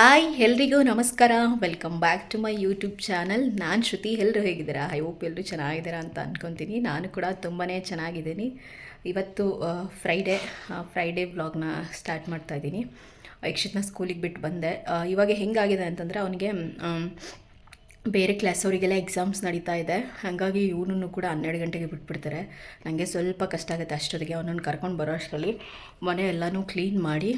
Hi, ಎಲ್ರಿಗೂ ನಮಸ್ಕಾರ. Welcome back to my YouTube channel ನಾನು ಶ್ರುತಿ ಎಲ್ಲರೂ ಹೇಗಿದ್ದೀರಾ? ಐ ಹೋಪ್ ಎಲ್ಲರೂ ಚೆನ್ನಾಗಿದ್ದೀರಾ ಅಂತ ಅಂದ್ಕೊತೀನಿ ನಾನು ಕೂಡ ತುಂಬಾ ಚೆನ್ನಾಗಿದ್ದೀನಿ. ಇವತ್ತು ಫ್ರೈಡೇ ಫ್ರೈಡೇ ವ್ಲಾಗ್ನ ಸ್ಟಾರ್ಟ್ ಮಾಡ್ತಾ ಇದ್ದೀನಿ. ಯಕ್ಷಿತ್ನ ಸ್ಕೂಲಿಗೆ ಬಿಟ್ಟು ಬಂದೆ. ಇವಾಗ ಹೆಂಗಾಗಿದೆ ಅಂತಂದರೆ ಅವನಿಗೆ ಬೇರೆ ಕ್ಲಾಸ್ ಅವರಿಗೆಲ್ಲ ಎಕ್ಸಾಮ್ಸ್ ನಡೀತಾ ಇದೆ. ಹಾಗಾಗಿ ಇವನನ್ನು ಕೂಡ ಹನ್ನೆರಡು ಗಂಟೆಗೆ ಬಿಟ್ಬಿಡ್ತಾರೆ. ನನಗೆ ಸ್ವಲ್ಪ ಕಷ್ಟ ಆಗುತ್ತೆ ಅಷ್ಟೊತ್ತಿಗೆ. ಅವನನ್ನು ಕರ್ಕೊಂಡು ಬರೋ ಅಷ್ಟರಲ್ಲಿ ಮನೆ ಎಲ್ಲನೂ ಕ್ಲೀನ್ ಮಾಡಿ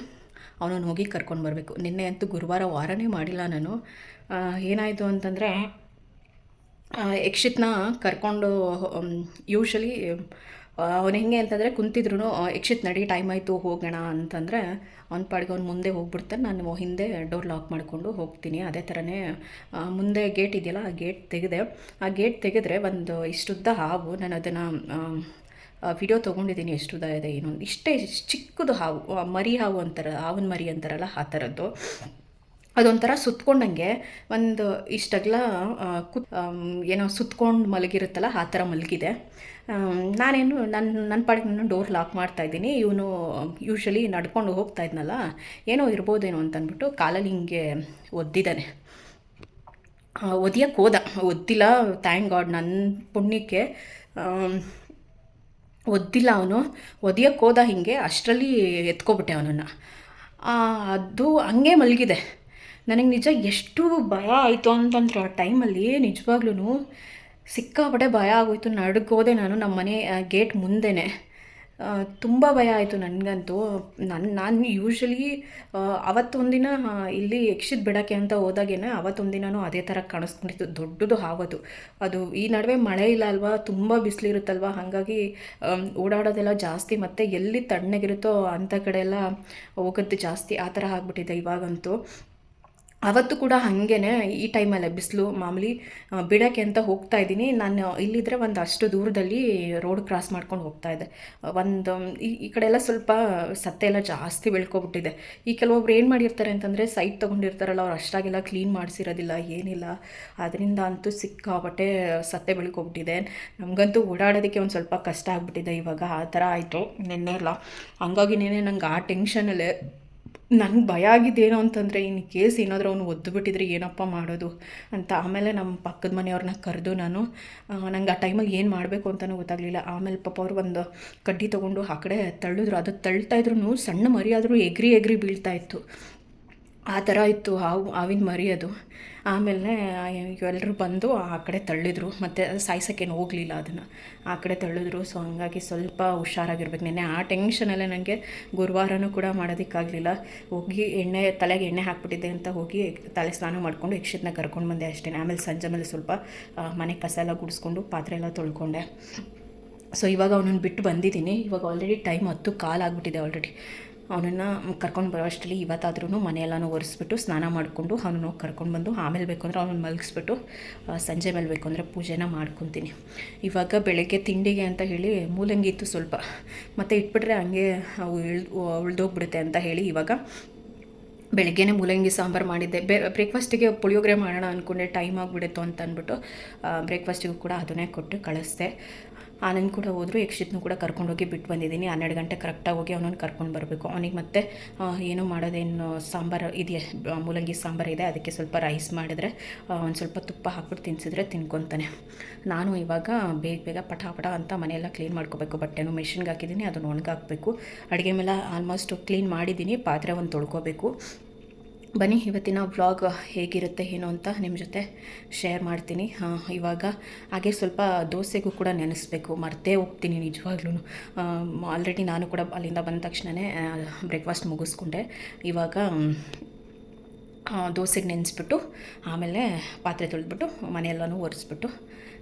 ಅವನನ್ನು ಹೋಗಿ ಕರ್ಕೊಂಡು ಬರಬೇಕು. ನಿನ್ನೆ ಅಂತೂ ಗುರುವಾರ ವಾರನೇ ಮಾಡಿಲ್ಲ ನಾನು. ಏನಾಯಿತು ಅಂತಂದರೆ ಯಕ್ಷಿತ್ನ ಕರ್ಕೊಂಡು ಯೂಶಲಿ ಅವನು ಹೆಂಗೆ ಅಂತಂದರೆ ಕುಂತಿದ್ರು ಯಕ್ಷಿತ್ ನಡಿ ಟೈಮ್ ಆಯಿತು, ಹೋಗೋಣ ಅಂತಂದರೆ, ಅವ್ನ ಪಾಡಿಗೆ ಅವ್ನು ಮುಂದೆ ಹೋಗ್ಬಿಡ್ತಾನೆ. ನಾನು ಹಿಂದೆ ಡೋರ್ ಲಾಕ್ ಮಾಡಿಕೊಂಡು ಹೋಗ್ತೀನಿ. ಅದೇ ಥರನೇ ಮುಂದೆ ಗೇಟ್ ಇದೆಯಲ್ಲ, ಆ ಗೇಟ್ ತೆಗೆದೆ. ಆ ಗೇಟ್ ತೆಗೆದ್ರೆ ಒಂದು ಇಷ್ಟುದ್ದ ಹಾವು, ನಾನು ಅದನ್ನು ವಿಡಿಯೋ ತೊಗೊಂಡಿದ್ದೀನಿ, ಎಷ್ಟು ಉದ್ದ ಇದೆ ಏನು. ಇಷ್ಟೇ ಚಿಕ್ಕದು ಹಾವು ಮರಿ ಹಾವು ಅಂತಾರ ಹಾವಿನ ಮರಿ ಅಂತಾರಲ್ಲ, ಆ ಥರದ್ದು ಅದೊಂಥರ ಸುತ್ಕೊಂಡಂಗೆ ಒಂದು ಇಷ್ಟಗ್ಲ ಕುತ್ ಏನೋ ಸುತ್ಕೊಂಡು ಮಲಗಿರುತ್ತಲ್ಲ, ಆ ಥರ ಮಲಗಿದೆ. ನಾನೇನು ನನ್ನ ನನ್ನ ಪಾಡಿಗೆ ನಾನು ಡೋರ್ ಲಾಕ್ ಮಾಡ್ತಾ ಇದ್ದೀನಿ. ಇವನು ಯೂಶ್ವಲಿ ನಡ್ಕೊಂಡು ಹೋಗ್ತಾ ಇದ್ನಲ್ಲ, ಏನೋ ಇರ್ಬೋದೇನೋ ಅಂತ ಅಂದ್ಬಿಟ್ಟು ಕಾಲಲ್ಲಿ ಹಿಂಗೆ ಒದ್ದಿದ್ದಾನೆ. ಒದಿಯಕ್ಕೆ ಹೋದ. ಒದ್ದಿಲ್ಲ ಥ್ಯಾಂಕ್ ಗಾಡ್ ನನ್ನ ಪುಣ್ಯಕ್ಕೆ ಒದ್ದಿಲ್ಲ ಅವನು. ಒದಿಯಕ್ಕೆ ಹೋದ ಹಿಂಗೆ ಅಷ್ಟರಲ್ಲಿ ಎತ್ಕೊಬಿಟ್ಟೆ ಅವನನ್ನು. ಅದು ಹಂಗೆ ಮಲಗಿದೆ. ನನಗೆ ನಿಜ ಎಷ್ಟು ಭಯ ಆಯಿತು ಅಂತಂದ್ರೆ ಆ ಟೈಮಲ್ಲಿ ನಿಜವಾಗ್ಲೂ ಸಿಕ್ಕಾಪಟ್ಟೆ ಭಯ ಆಗೋಯ್ತು. ನಡ್ಗೋದೆ ನಾನು ನಮ್ಮ ಮನೆ ಗೇಟ್ ಮುಂದೆನೇ. ತುಂಬ ಭಯ ಆಯಿತು ನನಗಂತೂ. ನನ್ನ ನಾನು ಯೂಶ್ವಲಿ ಅವತ್ತೊಂದಿನ ಇಲ್ಲಿ ಯಕ್ಷಿತ್ ಬಿಡೋಕ್ಕೆ ಅಂತ ಹೋದಾಗೇನೆ ಅವತ್ತೊಂದಿನೂ ಅದೇ ಥರ ಕಾಣಿಸ್ಕೊಂಡಿತ್ತು. ದೊಡ್ಡದು ಹಾವದು. ಅದು ಈ ನಡುವೆ ಮಳೆ ಇಲ್ಲ ಅಲ್ವಾ, ತುಂಬ ಬಿಸಿಲಿರುತ್ತಲ್ವ, ಹಾಗಾಗಿ ಓಡಾಡೋದೆಲ್ಲ ಜಾಸ್ತಿ, ಮತ್ತು ಎಲ್ಲಿ ತಣ್ಣಗಿರುತ್ತೋ ಅಂಥ ಕಡೆ ಎಲ್ಲ ಹೋಗೋದು ಜಾಸ್ತಿ, ಆ ಥರ ಆಗ್ಬಿಟ್ಟಿದೆ ಇವಾಗಂತೂ. ಅವತ್ತು ಕೂಡ ಹಾಗೇನೆ ಈ ಟೈಮಲ್ಲೇ ಬಿಸಿಲು ಮಾಮೂಲಿ ಬಿಡೋಕ್ಕೆ ಅಂತ ಹೋಗ್ತಾ ಇದ್ದೀನಿ. ನಾನು ಇಲ್ಲಿದ್ದರೆ ಒಂದು ಅಷ್ಟು ದೂರದಲ್ಲಿ ರೋಡ್ ಕ್ರಾಸ್ ಮಾಡ್ಕೊಂಡು ಹೋಗ್ತಾ ಇದ್ದೆ. ಒಂದು ಈ ಈ ಕಡೆ ಎಲ್ಲ ಸ್ವಲ್ಪ ಸತ್ತೆ ಎಲ್ಲ ಜಾಸ್ತಿ ಬೆಳ್ಕೊಬಿಟ್ಟಿದೆ. ಈ ಕೆಲವೊಬ್ರು ಏನು ಮಾಡಿರ್ತಾರೆ ಅಂತಂದರೆ ಸೈಟ್ ತೊಗೊಂಡಿರ್ತಾರಲ್ಲ, ಅವ್ರು ಅಷ್ಟಾಗೆಲ್ಲ ಕ್ಲೀನ್ ಮಾಡಿಸಿರೋದಿಲ್ಲ, ಏನಿಲ್ಲ. ಅದರಿಂದ ಅಂತೂ ಸಿಕ್ಕಾಬಟ್ಟೆ ಸತ್ತೆ ಬೆಳ್ಕೊಬಿಟ್ಟಿದೆ. ನಮಗಂತೂ ಓಡಾಡೋದಕ್ಕೆ ಒಂದು ಸ್ವಲ್ಪ ಕಷ್ಟ ಆಗ್ಬಿಟ್ಟಿದೆ ಇವಾಗ. ಆ ಥರ ಆಯಿತು ನಿನ್ನೆ ಎಲ್ಲ. ಹಂಗಾಗಿ ನಿನ್ನೆ ನಂಗೆ ಆ ಟೆನ್ಷನಲ್ಲೇ ನನಗೆ ಭಯ ಆಗಿದ್ದೇನು ಅಂತಂದರೆ ಇನ್ನು ಕೇಸ್ ಏನಾದರೂ ಅವನು ಒದ್ದು ಬಿಟ್ಟಿದ್ರೆ ಏನಪ್ಪ ಮಾಡೋದು ಅಂತ. ಆಮೇಲೆ ನಮ್ಮ ಪಕ್ಕದ ಮನೆಯವ್ರನ್ನ ಕರೆದು ನಾನು ನಂಗೆ ಆ ಟೈಮಲ್ಲಿ ಏನು ಮಾಡಬೇಕು ಅಂತಲೂ ಗೊತ್ತಾಗಲಿಲ್ಲ. ಆಮೇಲೆ ಪಾಪ ಅವ್ರು ಒಂದು ಕಡ್ಡಿ ತೊಗೊಂಡು ಆ ಕಡೆ ತಳ್ಳಿದ್ರು. ಅದು ತಳ್ತಾ ಇದ್ರು ಸಣ್ಣ ಮರಿ ಆದರೂ ಎಗ್ರಿ ಎಗ್ರಿ ಬೀಳ್ತಾ ಇತ್ತು. ಆ ಥರ ಇತ್ತು ಹಾವು, ಹಾವಿನ ಮರಿ ಅದು. ಆಮೇಲೆ ಎಲ್ಲರೂ ಬಂದು ಆ ಕಡೆ ತಳ್ಳಿದ್ರು. ಮತ್ತು ಸಾಯ್ಸೋಕ್ಕೇನು ಹೋಗಲಿಲ್ಲ ಅದನ್ನು. ಆ ಕಡೆ ತಳ್ಳಿದ್ರು. ಸೊ ಹಂಗಾಗಿ ಸ್ವಲ್ಪ ಹುಷಾರಾಗಿರ್ಬೇಕು. ನೆನ್ನೆ ಆ ಟೆನ್ಷನಲ್ಲೇ ನನಗೆ ಗುರುವಾರನೂ ಕೂಡ ಮಾಡೋದಕ್ಕಾಗಲಿಲ್ಲ. ಹೋಗಿ ಎಣ್ಣೆ, ತಲೆಗೆ ಎಣ್ಣೆ ಹಾಕ್ಬಿಟ್ಟಿದ್ದೆ ಅಂತ ಹೋಗಿ ತಲೆ ಸ್ನಾನ ಮಾಡಿಕೊಂಡು ಯಕ್ಷಿತ್ನ ಕರ್ಕೊಂಡು ಬಂದೆ ಅಷ್ಟೇ ಆಮೇಲೆ ಸಂಜೆ ಮೇಲೆ ಸ್ವಲ್ಪ ಮನೆ ಕಸ ಎಲ್ಲ ಗುಡಿಸ್ಕೊಂಡು ಪಾತ್ರೆ ಎಲ್ಲ ತೊಳ್ಕೊಂಡೆ. ಸೊ ಇವಾಗ ಅವನನ್ನು ಬಿಟ್ಟು ಬಂದಿದ್ದೀನಿ. ಇವಾಗ ಆಲ್ರೆಡಿ ಟೈಮ್ ಹತ್ತು ಕಾಲಾಗ್ಬಿಟ್ಟಿದೆ ಆಲ್ರೆಡಿ ಅವನನ್ನು ಕರ್ಕೊಂಡು ಬರೋ ಅಷ್ಟರಲ್ಲಿ ಇವತ್ತಾದ್ರೂ ಮನೆಯೆಲ್ಲನೂ ಒರೆಸ್ಬಿಟ್ಟು ಸ್ನಾನ ಮಾಡಿಕೊಂಡು ಅವನನ್ನು ಕರ್ಕೊಂಡು ಬಂದು ಆಮೇಲೆ ಬೇಕು ಅಂದರೆ ಅವನನ್ನು ಮಲಗಿಸ್ಬಿಟ್ಟು ಸಂಜೆ ಮೇಲೆ ಬೇಕು ಅಂದರೆ ಪೂಜೆನ ಮಾಡ್ಕೊತೀನಿ. ಇವಾಗ ಬೆಳಗ್ಗೆ ತಿಂಡಿಗೆ ಅಂತ ಹೇಳಿ ಮೂಲಂಗಿ ಇತ್ತು ಸ್ವಲ್ಪ. ಮತ್ತು ಇಟ್ಬಿಟ್ರೆ ಹಂಗೆ ಅವು ಇಳ್ದು ಉಳ್ದೋಗ್ಬಿಡುತ್ತೆ ಅಂತ ಹೇಳಿ ಇವಾಗ ಬೆಳಗ್ಗೆನೇ ಮೂಲಂಗಿ ಸಾಂಬಾರು ಮಾಡಿದ್ದೆ. ಬೇ, ಬ್ರೇಕ್ಫಾಸ್ಟಿಗೆ ಪುಳಿಯೋಗರೆ ಮಾಡೋಣ ಅಂದ್ಕೊಂಡೆ ಟೈಮ್ ಆಗಿಬಿಡುತ್ತೋ ಅಂತ ಅಂದ್ಬಿಟ್ಟು ಬ್ರೇಕ್ಫಾಸ್ಟಿಗೂ ಕೂಡ ಅದನ್ನೇ ಕೊಟ್ಟು ಕಳಿಸ್ದೆ. ಆನಂದ್ ಕೂಡ ಹೋದ್ರು, ಯಕ್ಷಿತ್ನು ಕೂಡ ಕರ್ಕೊಂಡೋಗಿ ಬಿಟ್ಟು ಬಂದಿದ್ದೀನಿ. ಹನ್ನೆರಡು ಗಂಟೆ ಕರೆಕ್ಟಾಗಿ ಹೋಗಿ ಅವನನ್ನು ಕರ್ಕೊಂಡು ಬರಬೇಕು. ಅವನಿಗೆ ಮತ್ತೆ ಏನು ಮಾಡೋದೇನು, ಸಾಂಬಾರು ಇದೆಯಾ, ಮೂಲಂಗಿ ಸಾಂಬಾರು ಇದೆ, ಅದಕ್ಕೆ ಸ್ವಲ್ಪ ರೈಸ್ ಮಾಡಿದ್ರೆ ಒಂದು ಸ್ವಲ್ಪ ತುಪ್ಪ ಹಾಕ್ಬಿಟ್ಟು ತಿನ್ಸಿದ್ರೆ ತಿನ್ಕೊತಾನೆ. ನಾನು ಇವಾಗ ಬೇಗ ಬೇಗ ಪಟ ಪಟ ಅಂತ ಮನೆಯೆಲ್ಲ ಕ್ಲೀನ್ ಮಾಡ್ಕೋಬೇಕು. ಬಟ್ಟೆನೂ ಮೆಷಿನ್ಗೆ ಹಾಕಿದ್ದೀನಿ, ಅದನ್ನು ಒಣಗಾಕಬೇಕು. ಅಡುಗೆ ಮೇಲೆ ಆಲ್ಮೋಸ್ಟ್ ಕ್ಲೀನ್ ಮಾಡಿದ್ದೀನಿ, ಪಾತ್ರೆ ಒಂದು ತೊಳ್ಕೊಬೇಕು. ಬನ್ನಿ, ಇವತ್ತಿನ ವ್ಲಾಗ್ ಹೇಗಿರುತ್ತೆ, ಏನು ಅಂತ ನಿಮ್ಮ ಜೊತೆ ಶೇರ್ ಮಾಡ್ತೀನಿ. ಇವಾಗ ಹಾಗೆ ಸ್ವಲ್ಪ ದೋಸೆಗೂ ಕೂಡ ನೆನೆಸ್ಬೇಕು. ಮರ್ತೇ ಹೋಗ್ತೀನಿ ನಿಜವಾಗ್ಲೂ ಆಲ್ರೆಡಿ ನಾನು ಕೂಡ ಅಲ್ಲಿಂದ ಬಂದ ತಕ್ಷಣವೇ ಬ್ರೇಕ್ಫಾಸ್ಟ್ ಮುಗಿಸ್ಕೊಂಡೆ. ಇವಾಗ ದೋಸೆಗೆ ನೆನೆಸ್ಬಿಟ್ಟು, ಆಮೇಲೆ ಪಾತ್ರೆ ತೊಳೆದ್ಬಿಟ್ಟು, ಮನೆಯೆಲ್ಲನೂ ಒರೆಸ್ಬಿಟ್ಟು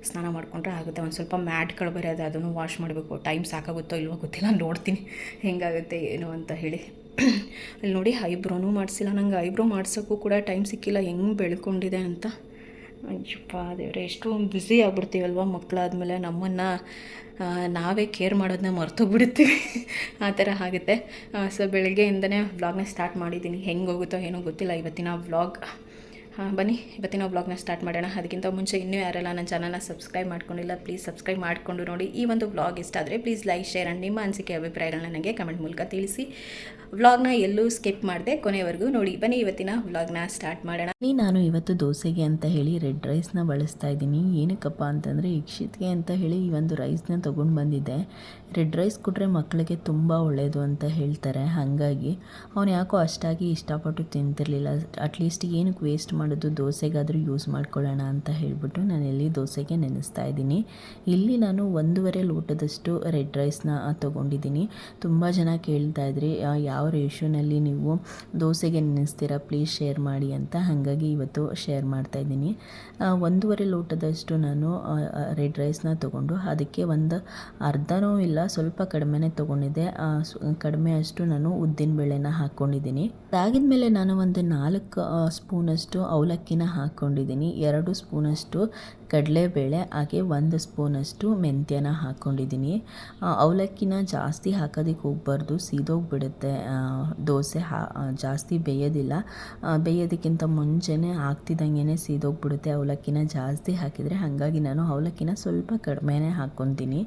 ಸ್ನಾನ ಮಾಡಿಕೊಂಡ್ರೆ ಆಗುತ್ತೆ. ಒಂದು ಸ್ವಲ್ಪ ಮ್ಯಾಟ್ಗಳು ಬರೆಯೋದು ಅದನ್ನು ವಾಶ್ ಮಾಡಬೇಕು. ಟೈಮ್ ಸಾಕಾಗುತ್ತೋ ಇಲ್ವೋ ಗೊತ್ತಿಲ್ಲ, ನೋಡ್ತೀನಿ ಹೆಂಗಾಗುತ್ತೆ, ಏನು ಅಂತ ಹೇಳಿ. ಅಲ್ಲಿ ನೋಡಿ ಐಬ್ರೋನೂ ಮಾಡಿಸಿಲ್ಲ. ನಂಗೆ ಐಬ್ರೋ ಮಾಡ್ಸೋಕ್ಕೂ ಕೂಡ ಟೈಮ್ ಸಿಕ್ಕಿಲ್ಲ. ಹೆಂಗೆ ಬೆಳ್ಕೊಂಡಿದೆ ಅಂತ. ಅಯ್ಯಪ್ಪ ದೇವ್ರೆ, ಎಷ್ಟು ಬ್ಯುಸಿ ಆಗ್ಬಿಡ್ತೀವಲ್ವ ಮಕ್ಕಳಾದ್ಮೇಲೆ ನಮ್ಮನ್ನು ನಾವೇ ಕೇರ್ ಮಾಡೋದನ್ನ ಮರ್ತೋಗ್ಬಿಡ್ತೀವಿ. ಆ ಥರ ಆಗುತ್ತೆ. ಸೊ ಬೆಳಗ್ಗೆಯಿಂದನೇ ವ್ಲಾಗ್ನ ಸ್ಟಾರ್ಟ್ ಮಾಡಿದ್ದೀನಿ. ಹೆಂಗೆ ಹೋಗುತ್ತೋ ಏನೋ ಗೊತ್ತಿಲ್ಲ. ಇವತ್ತಿನ ವ್ಲಾಗ್ ಬನ್ನಿ. ಇವತ್ತಿನ ಬ್ಲಾಗ್ನ ಸ್ಟಾರ್ಟ್ ಮಾಡೋಣ. ಅದಕ್ಕಿಂತ ಮುಂಚೆ ಇನ್ನೂ ಯಾರೆಲ್ಲ ನನ್ನ ಚಾನಲ್ನ ಸಬ್ಸ್ಕ್ರೈಬ್ ಮಾಡ್ಕೊಂಡಿಲ್ಲ ಪ್ಲೀಸ್ ಸಬ್ಸ್ಕ್ರೈಬ್ ಮಾಡಿಕೊಂಡು ನೋಡಿ. ಈ ಒಂದು ಬ್ಲಾಗ್ ಇಷ್ಟ ಆದರೆ ಪ್ಲೀಸ್ ಲೈಕ್ ಶೇರ್ ಆ್ಯಂಡ್ ನಿಮ್ಮ ಅನಿಸಿಕೆ, ಅಭಿಪ್ರಾಯಗಳನ್ನ ನನಗೆ ಕಮೆಂಟ್ ಮೂಲಕ ತಿಳಿಸಿ. ವ್ಲಾಗ್ನ ಎಲ್ಲೂ ಸ್ಕಿಪ್ ಮಾಡಿದೆ ಕೊನೆವರೆಗೂ ನೋಡಿ. ಬನ್ನಿ, ಇವತ್ತಿನ ವ್ಲಾಗ್ನ ಸ್ಟಾರ್ಟ್ ಮಾಡೋಣ. ನೀ ನಾನು ಇವತ್ತು ದೋಸೆಗೆ ಅಂತ ಹೇಳಿ ರೆಡ್ ರೈಸ್ನ ಬಳಸ್ತಾ ಇದ್ದೀನಿ. ಏನಕ್ಕಪ್ಪ ಅಂತಂದರೆ ಇಕ್ಷಿತ್ಗೆ ಅಂತ ಹೇಳಿ ಈ ಒಂದು ರೈಸ್ನ ತೊಗೊಂಡು ಬಂದಿದ್ದೆ. ರೆಡ್ ರೈಸ್ ಕೊಟ್ಟರೆ ಮಕ್ಕಳಿಗೆ ತುಂಬ ಒಳ್ಳೆಯದು ಅಂತ ಹೇಳ್ತಾರೆ. ಹಾಗಾಗಿ, ಅವನು ಯಾಕೋ ಅಷ್ಟಾಗಿ ಇಷ್ಟಪಟ್ಟು ತಿಂತಿರಲಿಲ್ಲ. ಅಟ್ಲೀಸ್ಟ್ ಏನಕ್ಕೆ ವೇಸ್ಟ್ ಮಾಡೋದು ದೋಸೆಗಾದರೂ ಯೂಸ್ ಮಾಡ್ಕೊಳ್ಳೋಣ ಅಂತ ಹೇಳಿಬಿಟ್ಟು ಇಲ್ಲಿ ದೋಸೆಗೆ ನೆನೆಸ್ತಾ ಇದ್ದೀನಿ. ಇಲ್ಲಿ ನಾನು ಒಂದೂವರೆ ಲೋಟದಷ್ಟು ರೆಡ್ ರೈಸ್ನ ತೊಗೊಂಡಿದ್ದೀನಿ. ತುಂಬ ಜನ ಕೇಳ್ತಾ ಇದ್ರಿ ಯಾವ ರೇಷ್ಯೂನಲ್ಲಿ ನೀವು ದೋಸೆಗೆ ನೆನೆಸ್ತೀರಾ ಪ್ಲೀಸ್ ಶೇರ್ ಮಾಡಿ ಅಂತ ಹಾಗಾಗಿ ಇವತ್ತು ಶೇರ್ ಮಾಡ್ತಾ ಇದ್ದೀನಿ. ಒಂದೂವರೆ ಲೋಟದಷ್ಟು ನಾನು ರೆಡ್ ರೈಸ್ನ ತೊಗೊಂಡು ಅದಕ್ಕೆ ಒಂದು ಅರ್ಧನೂ ಇಲ್ಲ, ಸ್ವಲ್ಪ ಕಡಿಮೆನೇ ತೊಗೊಂಡಿದ್ದೆ. ಕಡಿಮೆ ಅಷ್ಟು ನಾನು ಉದ್ದಿನ ಬೇಳೆನ ಹಾಕ್ಕೊಂಡಿದ್ದೀನಿ ಅದಾಗಿದ್ಮೇಲೆ ನಾನು ಒಂದು ನಾಲ್ಕು ಸ್ಪೂನಷ್ಟು ಅವಲಕ್ಕಿನ ಹಾಕ್ಕೊಂಡಿದ್ದೀನಿ ಎರಡು ಸ್ಪೂನಷ್ಟು ಕಡಲೆಬೇಳೆ, ಹಾಗೆ ಒಂದು ಸ್ಪೂನಷ್ಟು ಮೆಂತ್ಯನ ಹಾಕ್ಕೊಂಡಿದ್ದೀನಿ. ಅವಲಕ್ಕಿನ ಜಾಸ್ತಿ ಹಾಕೋದಕ್ಕೆ ಹೋಗ್ಬಾರ್ದು ಸೀದೋಗಿಬಿಡುತ್ತೆ. ದೋಸೆ ಹಾ ಜಾಸ್ತಿ ಬೇಯೋದಿಲ್ಲ. ಬೇಯೋದಕ್ಕಿಂತ ಮುಂಚೆನೇ ಹಾಕ್ತಿದ್ದಂಗೆ ಸೀದೋಗ್ಬಿಡುತ್ತೆ. ಅವಲಕ್ಕಿನ ಜಾಸ್ತಿ ಹಾಕಿದರೆ ಹಾಗಾಗಿ ನಾನು ಅವಲಕ್ಕಿನ ಸ್ವಲ್ಪ ಕಡಿಮೆನೇ ಹಾಕ್ಕೊತೀನಿ.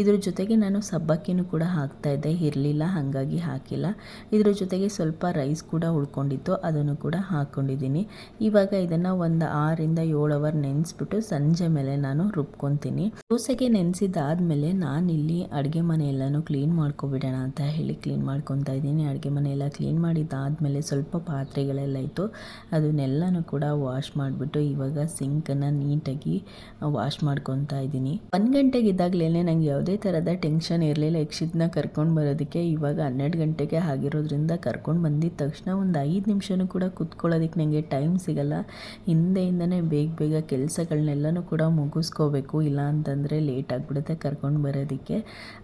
ಇದ್ರ ಜೊತೆಗೆ ನಾನು ಸಬ್ಬಕ್ಕಿನೂ ಕೂಡ ಹಾಕ್ತಾಯಿದ್ದೆ ಇರಲಿಲ್ಲ, ಹಾಗಾಗಿ ಹಾಕಿಲ್ಲ. ಇದ್ರ ಜೊತೆಗೆ ಸ್ವಲ್ಪ ರೈಸ್ ಕೂಡ ಉಳ್ಕೊಂಡಿತ್ತು, ಅದನ್ನು ಕೂಡ ಹಾಕ್ಕೊಂಡಿದ್ದೀನಿ. ಇವಾಗ ಇದನ್ನು ಒಂದು ಆರರಿಂದ ಏಳು ಅವರ್ ನೆನೆಸ್ಬಿಟ್ಟು ಸಂಜೆ ಮೇಲೆ ನಾನು ರುಬ್ಕೊತೀನಿ. ದೋಸೆಗೆ ನಾನು ಇಲ್ಲಿ ಅಡುಗೆ ಮನೆ ಎಲ್ಲನೂ ಕ್ಲೀನ್ ಮಾಡ್ಕೊಬಿಡೋಣ ಅಂತ ಹೇಳಿ ಕ್ಲೀನ್ ಮಾಡ್ಕೊತಾ ಇದ್ದೀನಿ. ಅಡುಗೆ ಮನೆ ಎಲ್ಲ ಕ್ಲೀನ್ ಮಾಡಿದ್ದಾದಮೇಲೆ ಸ್ವಲ್ಪ ಪಾತ್ರೆಗಳೆಲ್ಲ ಇತ್ತು. ಅದನ್ನೆಲ್ಲನೂ ಕೂಡ ವಾಶ್ ಮಾಡಿಬಿಟ್ಟು ಇವಾಗ ಸಿಂಕನ್ನು ನೀಟಾಗಿ ವಾಶ್ ಮಾಡ್ಕೊತಾ ಇದ್ದೀನಿ. ಒಂದು ಗಂಟೆಗೆ ಇದ್ದಾಗಲೇ ನಂಗೆ ಯಾವುದೇ ಥರದ ಟೆನ್ಷನ್ ಇರಲಿಲ್ಲ. ಯಕ್ಷಿದ್ನ ಕರ್ಕೊಂಡು ಬರೋದಕ್ಕೆ ಇವಾಗ ಹನ್ನೆರಡು ಗಂಟೆಗೆ ಆಗಿರೋದ್ರಿಂದ ಕರ್ಕೊಂಡು ಬಂದಿದ ತಕ್ಷಣ ಒಂದು ಐದು ನಿಮಿಷನೂ ಕೂಡ ಕುತ್ಕೊಳ್ಳೋದಕ್ಕೆ ನನಗೆ ಟೈಮ್ ಸಿಗಲ್ಲ. ಹಿಂದೆಯಿಂದನೇ ಬೇಗ ಬೇಗ ಕೆಲಸಗಳನ್ನೆಲ್ಲನೂ ಕೂಡ ಮುಗಿಸ್ಕೋಬೇಕು, ಇಲ್ಲ ಅಂತಂದರೆ ಲೇಟ್ ಆಗಿಬಿಡುತ್ತೆ ಕರ್ಕೊಂಡು ಬರೋದಕ್ಕೆ.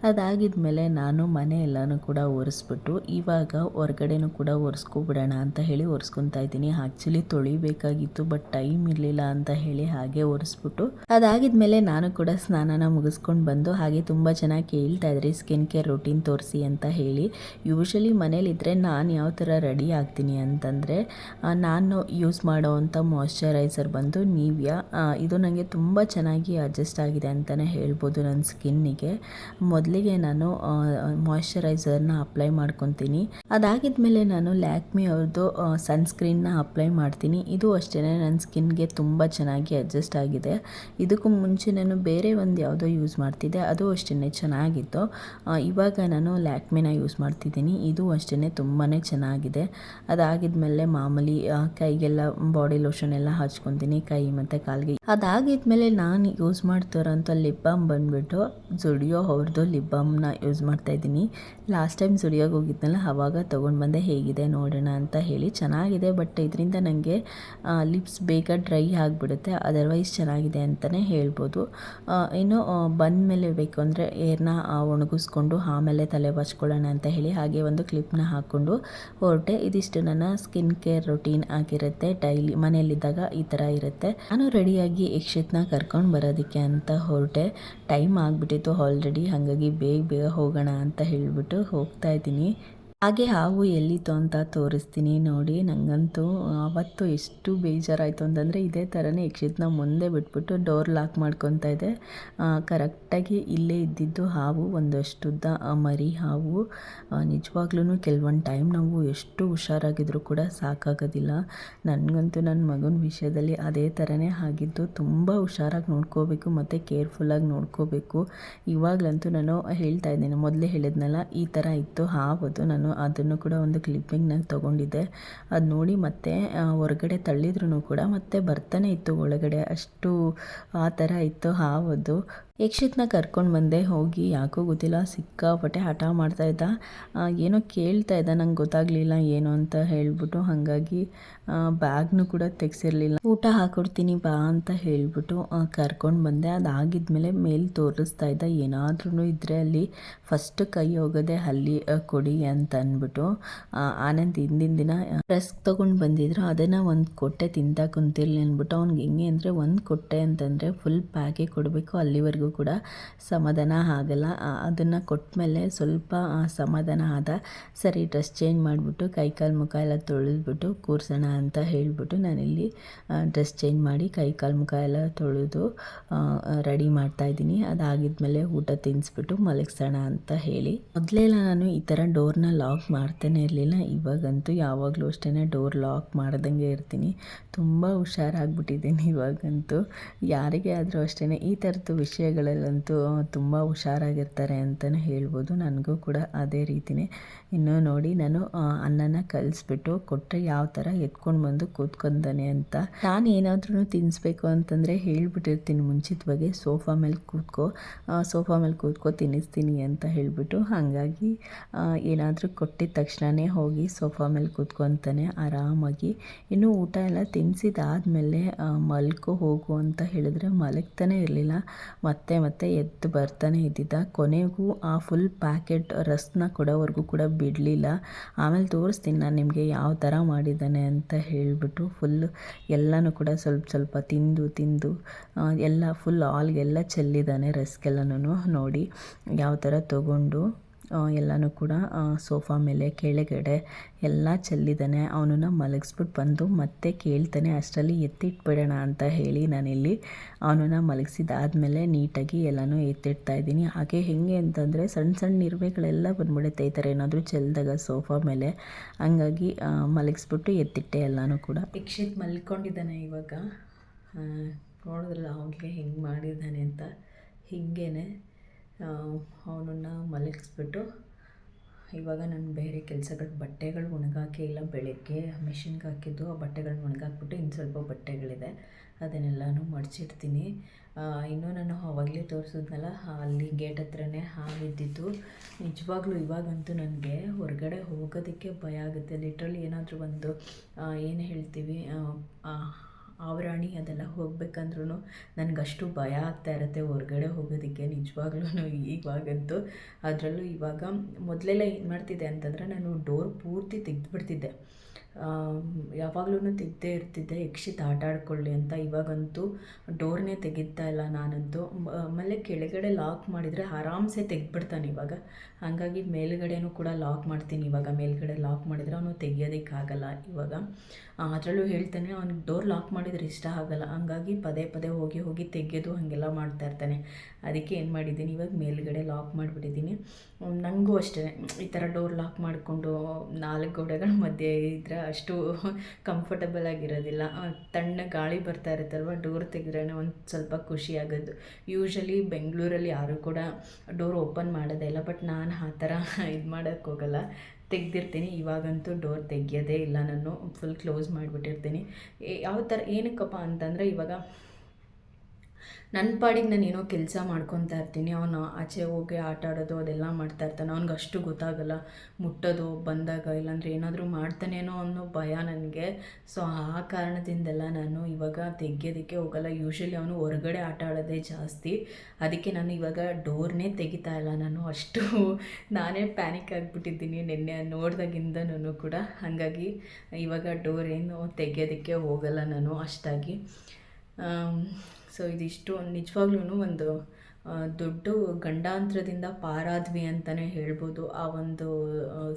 ಅದಾಗಿದ್ಮೇಲೆ ನಾನು ಮನೆ ಎಲ್ಲನೂ ಕೂಡ ಒರೆಸ್ಬಿಟ್ಟು, ಇವಾಗ ಹೊರ್ಗಡೆನೂ ಕೂಡ ಒರೆಸ್ಕೊಬಿಡೋಣ ಅಂತ ಹೇಳಿ ಒರೆಸ್ಕೊತಾ ಇದ್ದೀನಿ. ಆ್ಯಕ್ಚುಲಿ ತೊಳಿಬೇಕಾಗಿತ್ತು ಬಟ್ ಟೈಮ್ ಇರಲಿಲ್ಲ ಅಂತ ಹೇಳಿ ಹಾಗೆ ಒರೆಸ್ಬಿಟ್ಟು, ಅದಾಗಿದ್ಮೇಲೆ ನಾನು ಕೂಡ ಸ್ನಾನನ ಮುಗಿಸ್ಕೊಂಡು ಬಂದು, ಹಾಗೆ ತುಂಬ ಚೆನ್ನಾಗಿ ಕೇಳ್ತಾ ಇದ್ರಿ ಸ್ಕಿನ್ ಕೇರ್ ರೂಟೀನ್ ತೋರಿಸಿ ಅಂತ ಹೇಳಿ. ಯೂಶಲಿ ಮನೇಲಿದ್ದರೆ ನಾನು ಯಾವ ಥರ ರೆಡಿ ಆಗ್ತೀನಿ ಅಂತಂದರೆ ನಾನು ಯೂಸ್ ಮಾಡೋವಂಥ ಮಾಯಶ್ಚರೈಸರ್ ಬಂದು ನೀವ್ಯಾ ಇದು ನನಗೆ ತುಂಬ ಚೆನ್ನಾಗಿ ಅಡ್ಜಸ್ಟ್ ಆಗಿದೆ ಅಂತಲೇ ಹೇಳ್ಬೋದು ನನ್ನ ಸ್ಕಿನ್ನಿಗೆ. ಮೊದಲಿಗೆ ನಾನು ಮಾಯ್ಶ್ಚರೈಸರ್ನ ಅಪ್ಲೈ ಮಾಡ್ಕೊತೀನಿ. ಅದಾಗಿದ್ಮೇಲೆ ನಾನು ಲ್ಯಾಕ್ಮಿ ಅವ್ರದ್ದು ಸನ್ಸ್ಕ್ರೀನ್ನ ಅಪ್ಲೈ ಮಾಡ್ತೀನಿ. ಇದು ಅಷ್ಟೇ ನನ್ನ ಸ್ಕಿನ್ಗೆ ತುಂಬ ಚೆನ್ನಾಗಿ ಅಡ್ಜಸ್ಟ್ ಆಗಿದೆ. ಇದಕ್ಕೂ ಮುಂಚೆ ನಾನು ಬೇರೆ ಒಂದು ಯಾವುದೋ ಯೂಸ್ ಮಾಡ್ತಿದ್ದೆ ಅದು ಅಷ್ಟೇ ಚೆನ್ನಾಗಿತ್ತು. ಇವಾಗ ನಾನು ಲ್ಯಾಕ್ಮಿನ ಯೂಸ್ ಮಾಡ್ತಿದ್ದೀನಿ. ಇದು ಅಷ್ಟೇ ತುಂಬಾ ಚೆನ್ನಾಗಿದೆ. ಅದಾಗಿದ್ಮೇಲೆ ಮಾಮೂಲಿ ಆ, ಕೈಗೆಲ್ಲ ಬಾಡಿ ಲೋಷನ್ ಎಲ್ಲ ಹಚ್ಕೊತೀನಿ ಕೈ ಮತ್ತು ಕಾಲಿಗೆ. ಅದಾಗಿದ್ಮೇಲೆ ನಾನು ಯೂಸ್ ಮಾಡ್ತಿರೋಂಥ ಲಿಪ್ ಬಾಮ್ ಬಂದುಬಿಟ್ಟು ಜುಡಿಯೋ ಅವ್ರದ್ದು ಲಿಪ್ ಬಾಮ್ನ ಯೂಸ್ ಮಾಡ್ತಾ ಇದ್ದೀನಿ ಲಾಸ್ಟ್ ಟೈಮ್ ಜುಡಿಯೋಗೆ ಹೋಗಿದ್ನಲ್ಲ ಆವಾಗ ತೊಗೊಂಡು ಬಂದೆ, ಹೇಗಿದೆ ನೋಡೋಣ ಅಂತ ಹೇಳಿ. ಚೆನ್ನಾಗಿದೆ, ಬಟ್ ಇದರಿಂದ ನನಗೆ ಲಿಪ್ಸ್ ಬೇಗ ಡ್ರೈ ಆಗಿಬಿಡುತ್ತೆ. ಅದರ್ವೈಸ್ ಚೆನ್ನಾಗಿದೆ ಅಂತಲೇ ಹೇಳ್ಬೋದು. ಇನ್ನು ಬಂದಮೇಲೆ ಬೇಕು ಅಂದರೆ ಏರ್ನ ಒಣಗಿಸ್ಕೊಂಡು ಆಮೇಲೆ ತಲೆ ಬಚ್ಕೊಳ್ಳೋಣ ಅಂತ ಹೇಳಿ ಹಾಗೆ ಒಂದು ಕ್ಲಿಪ್ನ ಹಾಕ್ಕೊಂಡು ಹೊರಟೆ. ಇದಿಷ್ಟು ನನ್ನ ಸ್ಕಿನ್ ಕೇರ್ ರೊಟೀನ್ ಆಗಿರುತ್ತೆ. ಡೈಲಿ ಮನೆಯಲ್ಲಿದ್ದಾಗ ಈ ಥರ ಇರುತ್ತೆ. ನಾನು ರೆಡಿಯಾಗಿ ಯಕ್ಷಿತ್ನ ಕರ್ಕೊಂಡು ಬರೋದಕ್ಕೆ ಅಂತ ಹೊರಟೆ. ಟೈಮ್ ಆಗಿಬಿಟ್ಟಿತ್ತು, ಆಲ್ರೆಡಿ ಹಾಗಾಗಿ ಬೇಗ ಬೇಗ ಹೋಗೋಣ ಅಂತ ಹೇಳಿಬಿಟ್ಟು ಹೋಗ್ತಾ ಇದ್ದೀನಿ. ಹಾಗೆ ಹಾವು ಎಲ್ಲಿತ್ತು ಅಂತ ತೋರಿಸ್ತೀನಿ ನೋಡಿ. ನನಗಂತೂ ಅವತ್ತು ಎಷ್ಟು ಬೇಜಾರಾಯಿತು ಅಂತಂದರೆ ಇದೇ ಥರನೇ ಯಕ್ಷಿತ್ನ ಮುಂದೆ ಬಿಟ್ಬಿಟ್ಟು ಡೋರ್ ಲಾಕ್ ಮಾಡ್ಕೊತಾ ಇದೆ ಕರೆಕ್ಟಾಗಿ ಇಲ್ಲೇ ಇದ್ದಿದ್ದು ಹಾವು ಒಂದಷ್ಟು ಉದ್ದ ಮರಿ ಹಾವು. ನಿಜವಾಗ್ಲೂ ಕೆಲವೊಂದು ಟೈಮ್ ನಾವು ಎಷ್ಟು ಹುಷಾರಾಗಿದ್ರೂ ಕೂಡ ಸಾಕಾಗೋದಿಲ್ಲ. ನನಗಂತೂ ನನ್ನ ಮಗನ ವಿಷಯದಲ್ಲಿ ಅದೇ ಥರನೇ ಆಗಿದ್ದು ತುಂಬ ಹುಷಾರಾಗಿ ನೋಡ್ಕೋಬೇಕು ಮತ್ತು ಕೇರ್ಫುಲ್ಲಾಗಿ ನೋಡ್ಕೋಬೇಕು. ಇವಾಗಲಂತೂ ನಾನು ಹೇಳ್ತಾ ಇದ್ದೀನಿ, ಮೊದಲೇ ಹೇಳಿದ್ನಲ್ಲ, ಈ ಥರ ಇತ್ತು ಹಾವದು. ನಾನು ಅದನ್ನು ಕೂಡ ಒಂದು ಕ್ಲಿಪ್ಪಿಂಗ್ನಾಗ ತೊಗೊಂಡಿದ್ದೆ. ಅದು ನೋಡಿ ಮತ್ತೆ ಹೊರಗಡೆ ತಳ್ಳಿದ್ರು ಕೂಡ ಮತ್ತೆ ಬರ್ತಾನೆ ಇತ್ತು ಒಳಗಡೆ. ಅಷ್ಟು ಆ ಥರ ಇತ್ತು ಹಾವದು. ಯಕ್ಷಿತ್ನ ಕರ್ಕೊಂಡು ಬಂದೆ, ಹೋಗಿ ಯಾಕೋ ಗೊತ್ತಿಲ್ಲ, ಸಿಕ್ಕಾಪಟ್ಟೆ ಹಠ ಮಾಡ್ತಾ ಇದ್ದ. ಏನೋ ಕೇಳ್ತಾ ಇದ್ದ, ನಂಗೆ ಗೊತ್ತಾಗಲಿಲ್ಲ ಏನು ಅಂತ ಹೇಳ್ಬಿಟ್ಟು ಹಾಗಾಗಿ ಬ್ಯಾಗ್ನು ಕೂಡ ತೆಗ್ಸಿರ್ಲಿಲ್ಲ. ಊಟ ಹಾಕೊಡ್ತೀನಿ ಬಾ ಅಂತ ಹೇಳ್ಬಿಟ್ಟು ಕರ್ಕೊಂಡು ಬಂದೆ. ಅದಾಗಿದ್ಮೇಲೆ ಮೇಲೆ ತೋರಿಸ್ತಾ ಇದ್ದ ಏನಾದ್ರೂ ಇದ್ದರೆ ಅಲ್ಲಿ ಫಸ್ಟ್ ಕೈ ಹೋಗೋದೆ ಅಲ್ಲಿ ಕೊಡಿ ಅಂತ ಅಂದ್ಬಿಟ್ಟು ಆನಂದ್ ಹಿಂದಿನ ದಿನ ಡ್ರೆಸ್ ತೊಗೊಂಡು ಬಂದಿದ್ರು. ಅದನ್ನು ಒಂದು ಕೊಟ್ಟೆ ತಿಂತಾ ಕುಂತಿರ್ಲಿ ಅಂದ್ಬಿಟ್ಟು, ಅವ್ನಿಗೆ ಹೆಂಗೆ ಅಂದರೆ ಒಂದು ಕೊಟ್ಟೆ ಅಂತಂದರೆ ಫುಲ್ ಪ್ಯಾಕೇ ಕೊಡಬೇಕು ಅಲ್ಲಿವರೆಗೂ ಕೂಡ ಸಮಾಧಾನ ಆಗಲ್ಲ. ಅದನ್ನು ಕೊಟ್ಟಮೇಲೆ ಸ್ವಲ್ಪ ಸಮಾಧಾನ ಆದ ಸರಿ, ಡ್ರೆಸ್ ಚೇಂಜ್ ಮಾಡಿಬಿಟ್ಟು ಕೈಕಾಲು ಮುಖ ಎಲ್ಲ ತೊಳೆದ್ಬಿಟ್ಟು ಕೂರ್ಸೋಣ ಅಂತ ಹೇಳಿಬಿಟ್ಟು ನಾನಿಲ್ಲಿ ಡ್ರೆಸ್ ಚೇಂಜ್ ಮಾಡಿ ಕೈಕಾಲು ಮುಖ ಎಲ್ಲ ತೊಳೆದು ರೆಡಿ ಮಾಡ್ತಾಯಿದ್ದೀನಿ ಅದಾಗಿದ್ಮೇಲೆ ಊಟ ತಿನ್ನಿಸ್ಬಿಟ್ಟು ಮಲಗಿಸೋಣ ಅಂತ ಹೇಳಿ. ಮೊದಲೆಲ್ಲ ನಾನು ಈ ಥರ ಡೋರ್ನ ಲಾಕ್ ಮಾಡ್ತಾನೆ ಇರಲಿಲ್ಲ. ಇವಾಗಂತೂ ಯಾವಾಗಲೂ ಅಷ್ಟೇ ಡೋರ್ ಲಾಕ್ ಮಾಡ್ದಂಗೆ ಇರ್ತೀನಿ. ತುಂಬ ಹುಷಾರಾಗ್ಬಿಟ್ಟಿದ್ದೀನಿ ಇವಾಗಂತೂ. ಯಾರಿಗೆ ಆದರೂ ಅಷ್ಟೇ ಈ ಥರದ್ದು ವಿಷಯಗಳಲ್ಲಂತೂ ತುಂಬ ಹುಷಾರಾಗಿರ್ತಾರೆ ಅಂತಲೇ ಹೇಳ್ಬೋದು. ನನಗೂ ಕೂಡ ಅದೇ ರೀತಿಯೇ ಇನ್ನು ನೋಡಿ ನಾನು ಅನ್ನನ ಕಲಿಸ್ಬಿಟ್ಟು ಕೊಟ್ಟರೆ ಯಾವ ಥರ ಎತ್ಕೊಂಡು ಬಂದು ಕೂತ್ಕೊಂತಾನೆ ಅಂತ. ನಾನು ಏನಾದ್ರೂ ತಿನ್ನಿಸ್ಬೇಕು ಅಂತಂದರೆ ಹೇಳ್ಬಿಟ್ಟಿರ್ತೀನಿ ಮುಂಚಿತವಾಗಿ ಸೋಫಾ ಮೇಲೆ ಕೂತ್ಕೋ ಸೋಫಾ ಮೇಲೆ ಕೂತ್ಕೋ ತಿನ್ನಿಸ್ತೀನಿ ಅಂತ ಹೇಳಿಬಿಟ್ಟು ಹಾಗಾಗಿ ಏನಾದರೂ ಕೊಟ್ಟಿದ ತಕ್ಷಣವೇ ಹೋಗಿ ಸೋಫಾ ಮೇಲೆ ಕೂತ್ಕೊತಾನೆ ಆರಾಮಾಗಿ. ಇನ್ನು ಊಟ ಎಲ್ಲ ತಿನ್ನಿಸಿದಾದ್ಮೇಲೆ ಮಲ್ಕೋ ಹೋಗು ಅಂತ ಹೇಳಿದ್ರೆ ಮಲಗ್ತಾನೆ ಇರಲಿಲ್ಲ. ಮತ್ತೆ ಮತ್ತೆ ಎದ್ದು ಬರ್ತಾನೆ ಇದ್ದಿದ್ದ. ಕೊನೆಗೂ ಆ ಫುಲ್ ಪ್ಯಾಕೆಟ್ ರಸ್ನ ಕೊಡೋವರೆಗೂ ಕೂಡ ಬಿಡಲಿಲ್ಲ. ಆಮೇಲೆ ತೋರಿಸ್ತೀನಿ ನಾನು ನಿಮಗೆ ಯಾವ ಥರ ಮಾಡಿದ್ದಾನೆ ಅಂತ ಹೇಳಿಬಿಟ್ಟು ಫುಲ್ಲು ಎಲ್ಲನೂ ಕೂಡ ಸ್ವಲ್ಪ ಸ್ವಲ್ಪ ತಿಂದು ತಿಂದು ಎಲ್ಲ ಫುಲ್ ಆಲ್ಗೆಲ್ಲ ಚೆಲ್ಲಿದ್ದಾನೆ ರಸ್ಕೆಲ್ಲನೂ ನೋಡಿ. ಯಾವ ಥರ ತೊಗೊಂಡು ಎಲ್ಲನೂ ಕೂಡ ಸೋಫಾ ಮೇಲೆ, ಕೆಳಗಡೆ ಎಲ್ಲ ಚೆಲ್ಲಿದ್ದಾನೆ. ಅವನನ್ನು ಮಲಗಿಸ್ಬಿಟ್ಟು ಬಂದು ಮತ್ತೆ ಕೇಳ್ತಾನೆ, ಅಷ್ಟರಲ್ಲಿ ಎತ್ತಿಟ್ಬಿಡೋಣ ಅಂತ ಹೇಳಿ ನಾನಿಲ್ಲಿ ಅವನನ್ನು ಮಲಗಿಸಿದಾದ್ಮೇಲೆ ನೀಟಾಗಿ ಎಲ್ಲನೂ ಎತ್ತಿಡ್ತಾ ಇದ್ದೀನಿ. ಹಾಗೆ ಹೆಂಗೆ ಅಂತಂದರೆ ಸಣ್ಣ ಸಣ್ಣ ಇರುವೆಗಳೆಲ್ಲ ಬಂದ್ಬಿಡುತ್ತೆ, ಈ ಥರ ಏನಾದರೂ ಚೆಲ್ದಾಗ ಸೋಫಾ ಮೇಲೆ. ಹಂಗಾಗಿ ಮಲಗಿಸ್ಬಿಟ್ಟು ಎತ್ತಿಟ್ಟೆ ಎಲ್ಲನೂ ಕೂಡ. ದೀಕ್ಷಿತ್ ಮಲ್ಕೊಂಡಿದ್ದಾನೆ ಇವಾಗ. ನೋಡಿದ್ರಲ್ಲ, ಅವನಿಗೆ ಹೆಂಗೆ ಮಾಡಿದ್ದಾನೆ ಅಂತ. ಹೀಗೇನೆ. ಅವನನ್ನು ಮಲಗಿಸ್ಬಿಟ್ಟು ಇವಾಗ ನಾನು ಬೇರೆ ಕೆಲಸಗಳು, ಬಟ್ಟೆಗಳು ಒಣಗಾಕೇ ಇಲ್ಲ, ಬೆಳಗ್ಗೆ ಮೆಷಿನ್ಗೆ ಹಾಕಿದ್ದು, ಆ ಬಟ್ಟೆಗಳನ್ನ ಒಣಗಾಕ್ಬಿಟ್ಟು ಇನ್ನು ಸ್ವಲ್ಪ ಬಟ್ಟೆಗಳಿದೆ. ಅದನ್ನೆಲ್ಲನೂ ಮಡಚಿಡ್ತೀನಿ. ಇನ್ನೂ ನಾನು ಅವಾಗಲೇ ತೋರಿಸಿದ್ನಲ್ಲ, ಅಲ್ಲಿ ಗೇಟ್ ಹತ್ರನೇ ಹಾವಿದ್ದಿತ್ತು ನಿಜವಾಗ್ಲೂ ಇವಾಗಂತೂ ನನಗೆ ಹೊರಗಡೆ ಹೋಗೋದಕ್ಕೆ ಭಯ ಆಗುತ್ತೆ. ಲಿಟ್ರಲಿ ಏನಾದರೂ ಒಂದು ಏನು ಹೇಳ್ತೀವಿ ಆವರಾಣಿ ಅದೆಲ್ಲ ಹೋಗ್ಬೇಕಂದ್ರೂ ನನಗಷ್ಟು ಭಯ ಆಗ್ತಾ ಇರುತ್ತೆ ಹೊರಗಡೆ ಹೋಗೋದಕ್ಕೆ ನಿಜವಾಗ್ಲೂ ಇವಾಗಂತೂ ಅದರಲ್ಲೂ ಇವಾಗ ಮೊದಲೆಲ್ಲ ಏನು ಮಾಡ್ತಿದ್ದೆ ಅಂತಂದರೆ ನಾನು ಡೋರ್ ಪೂರ್ತಿ ತೆಗೆದುಬಿಡ್ತಿದ್ದೆ. ಯಾವಾಗಲೂ ತೆಗ್ದೇ ಇರ್ತಿದ್ದೆ ಯಕ್ಷಿತ್ ಆಟ ಆಡ್ಕೊಳ್ಳಿ ಅಂತ. ಇವಾಗಂತೂ ಡೋರ್ನೇ ತೆಗಿತಾ ಇಲ್ಲ ನಾನಂತೂ. ಆಮೇಲೆ ಕೆಳಗಡೆ ಲಾಕ್ ಮಾಡಿದರೆ ಆರಾಮ್ಸೆ ತೆಗ್ದುಬಿಡ್ತಾನೆ ಇವಾಗ. ಹಾಗಾಗಿ ಮೇಲ್ಗಡೆನೂ ಕೂಡ ಲಾಕ್ ಮಾಡ್ತೀನಿ ಇವಾಗ. ಮೇಲ್ಗಡೆ ಲಾಕ್ ಮಾಡಿದರೆ ಅವನು ತೆಗಿಯೋದಕ್ಕಾಗಲ್ಲ ಇವಾಗ. ಅದರಲ್ಲೂ ಹೇಳ್ತಾನೆ, ಅವ್ನಿಗೆ ಡೋರ್ ಲಾಕ್ ಮಾಡಿದರೆ ಇಷ್ಟ ಆಗಲ್ಲ. ಹಂಗಾಗಿ ಪದೇ ಪದೇ ಹೋಗಿ ಹೋಗಿ ತೆಗೆಯೋದು ಹಾಗೆಲ್ಲ ಮಾಡ್ತಾ ಇರ್ತಾನೆ. ಅದಕ್ಕೆ ಏನು ಮಾಡಿದ್ದೀನಿ, ಇವಾಗ ಮೇಲ್ಗಡೆ ಲಾಕ್ ಮಾಡಿಬಿಟ್ಟಿದ್ದೀನಿ. ನನಗೂ ಅಷ್ಟೇ ಈ ಥರ ಡೋರ್ ಲಾಕ್ ಮಾಡಿಕೊಂಡು ನಾಲ್ಕು ಗೋಡೆಗಳ ಮಧ್ಯೆ ಇದ್ದರೆ ಅಷ್ಟು ಕಂಫರ್ಟಬಲ್ ಆಗಿರೋದಿಲ್ಲ. ತಣ್ಣ ಗಾಳಿ ಬರ್ತಾ ಇರುತ್ತಲ್ವ ಡೋರ್ ತೆಗೆದ್ರೇ ಒಂದು ಸ್ವಲ್ಪ ಖುಷಿ ಆಗೋದು. ಯೂಶಲಿ ಬೆಂಗಳೂರಲ್ಲಿ ಯಾರೂ ಕೂಡ ಡೋರ್ ಓಪನ್ ಮಾಡೋದೇ ಇಲ್ಲ ಬಟ್ ನಾನು ಆ ಥರ ಇದು ಮಾಡೋಕ್ಕೆ ಹೋಗಲ್ಲ. ತೆಗ್ದಿರ್ತೀನಿ, ಇವಾಗಂತೂ ಡೋರ್ ತೆಗಿಯೋದೇ ಇಲ್ಲ ನಾನು. ಫುಲ್ ಕ್ಲೋಸ್ ಮಾಡಿಬಿಟ್ಟಿರ್ತೀನಿ. ಯಾವ ಥರ ಏನಕ್ಕಪ್ಪ ಅಂತಂದರೆ, ಇವಾಗ ನನ್ನ ಪಾಡಿಗೆ ನಾನು ಏನೋ ಕೆಲಸ ಮಾಡ್ಕೊತಾ ಇರ್ತೀನಿ, ಅವನು ಆಚೆ ಹೋಗಿ ಆಟ ಆಡೋದು ಅದೆಲ್ಲ ಮಾಡ್ತಾ ಇರ್ತಾನೆ, ಅವ್ನಿಗೆ ಅಷ್ಟು ಗೊತ್ತಾಗಲ್ಲ. ಮುಟ್ಟೋದು, ಬಂದಾಗ, ಇಲ್ಲಾಂದ್ರೆ ಏನಾದರೂ ಮಾಡ್ತಾನೇನೋ ಅನ್ನೋ ಭಯ ನನಗೆ. ಸೊ, ಆ ಕಾರಣದಿಂದೆಲ್ಲ ನಾನು ಇವಾಗ ತೆಗಿಯೋದಕ್ಕೆ ಹೋಗಲ್ಲ. ಯೂಶ್ವಲಿ ಅವನು ಹೊರಗಡೆ ಆಟ ಆಡೋದೇ ಜಾಸ್ತಿ. ಅದಕ್ಕೆ ನಾನು ಇವಾಗ ಡೋರ್ನೇ ತೆಗಿತಾ ಇಲ್ಲ ನಾನು. ಅಷ್ಟು ನಾನೇ ಪ್ಯಾನಿಕ್ ಆಗಿಬಿಟ್ಟಿದ್ದೀನಿ ನಿನ್ನೆ ನೋಡಿದಾಗಿಂದನೂ ಕೂಡ. ಹಾಗಾಗಿ ಇವಾಗ ಡೋರ್ ಏನು ತೆಗಿಯೋದಕ್ಕೆ ಹೋಗಲ್ಲ ನಾನು ಅಷ್ಟಾಗಿ. ಸೊ ಇದಿಷ್ಟು ನಿಜವಾಗ್ಲೂ ಒಂದು ದೊಡ್ಡ ಗಂಡಾಂತರದಿಂದ ಪಾರಾದ್ವಿ ಅಂತಲೇ ಹೇಳ್ಬೋದು. ಆ ಒಂದು